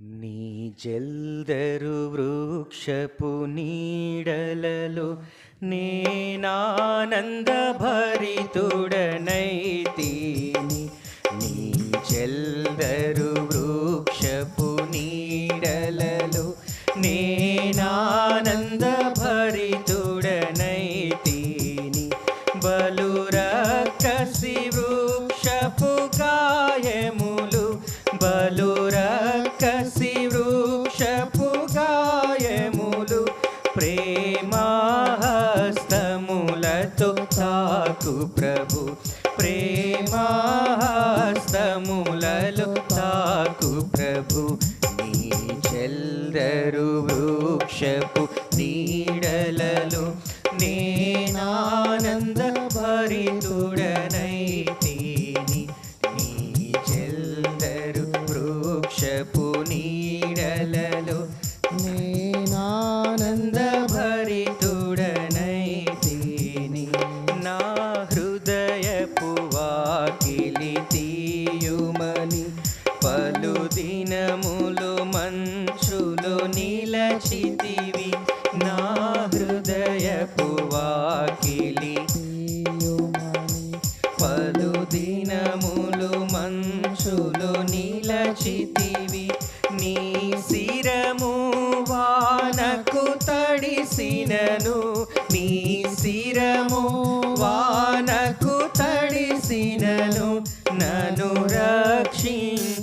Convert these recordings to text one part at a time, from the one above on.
నీ జల్దరు వృక్షపు నీడలలో నేనానంద భరితుడనైతీని నీ జల్దరు వృక్షపు నీడలలో నేనా ప్రేమాహస్తములతో తాకు ప్రభు. ప్రేమాహస్తములలో తాకు ప్రభు. నీ చెల్లరు వృక్షపు వాకిలి తీయుమని పలు దినములు మంచులు నిలచితివి. నా హృదయపు వాకిలి తీయుమని పలు దినములు మంచులు నిలచితివి. నీ శిరము వానకు తడిసినను. నీ శిరము వానకు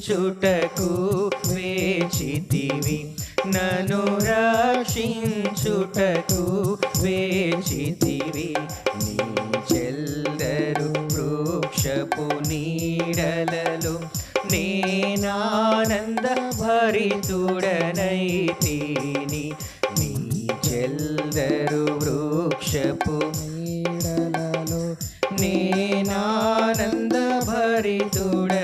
రక్షించుటకు వేచితివి. నను రక్షించుటకు వేచితివి. నీ చెల్లరు వృక్షపు నీడలలు నేనానంద భరితుడనైతిని నీ చెల్లరు వృక్షపు నీడలలో నేనానంద భరితుడ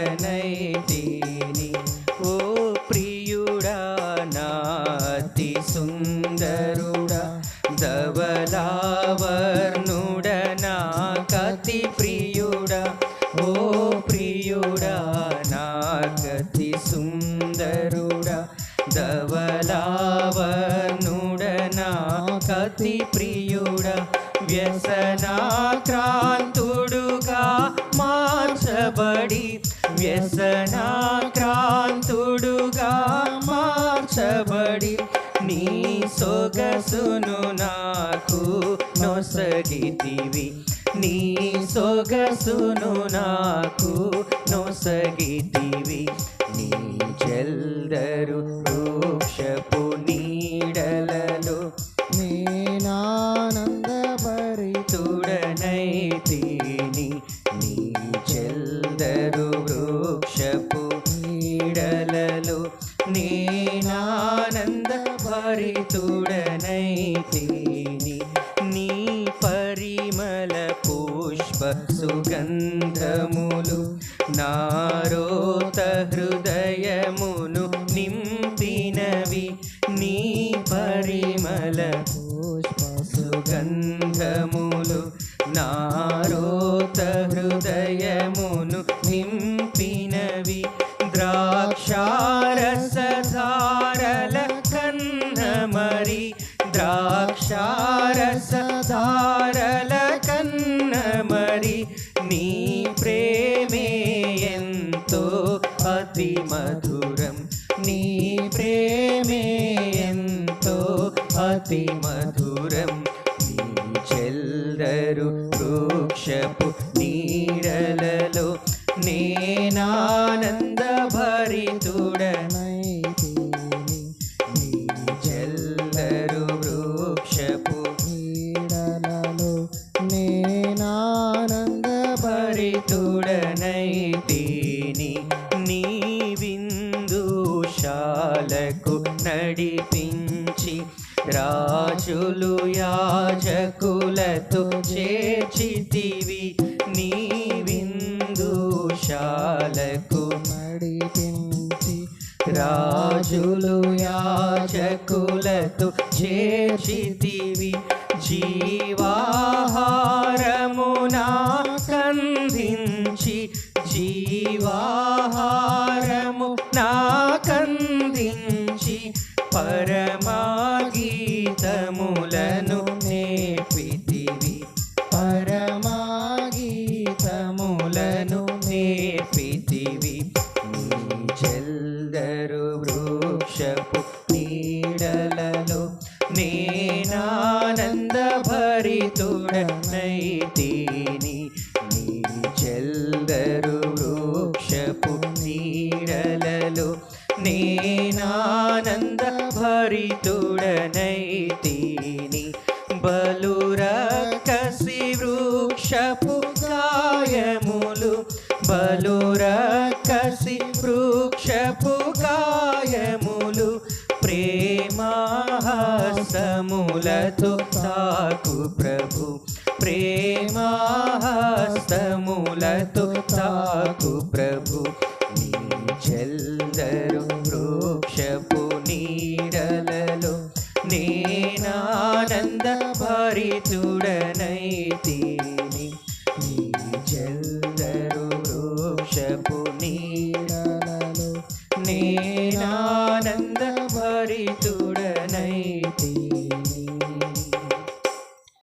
కతి ప్రియుడ వ్యసనాక్రాంతుడుగా మార్చబడి వ్యసనాక్రాంతుడుగా మార్చబడి నీ సొగసును నాకు నొసగితివి. నీ సొగసును నాకు నొసగితివి. నీ చెల్దరు వృక్షపు నీ సుగంధములు నారోత హృదయమును నింపినవి నీ పరిమళ పుష్ప. సుగంధములు నారోత హృదయమును నింపినవి ద్రాక్షారసధారల కన్నమరి. ద్రాక్షారసార అతి మధురం. నీ ప్రేమే ఎంతో అతి మధురం. నీ చెల్లరు వృక్షపు రాజులు యాజకులతో చేర్చితివి. నీ విందుశాలకు నడిపించి రాజులు యాజకులతో చేర్చితివి. నైతీని నీ చెల్దరు వృక్షపు నీడలలో. నేనానంద భరితుడనైతీని బలురకసి వృక్షపు గాయములు. బలురకసి వృక్షపు గాయములు ప్రేమాహాసములతో తాకు ప్రభు. ప్రేమాహస్తములతో తాకు ప్రభు. నీ వృక్షపు నీడలలో నేనానంద భరితుడనైతిని నీ చెల్దరు వృక్షపు నీడ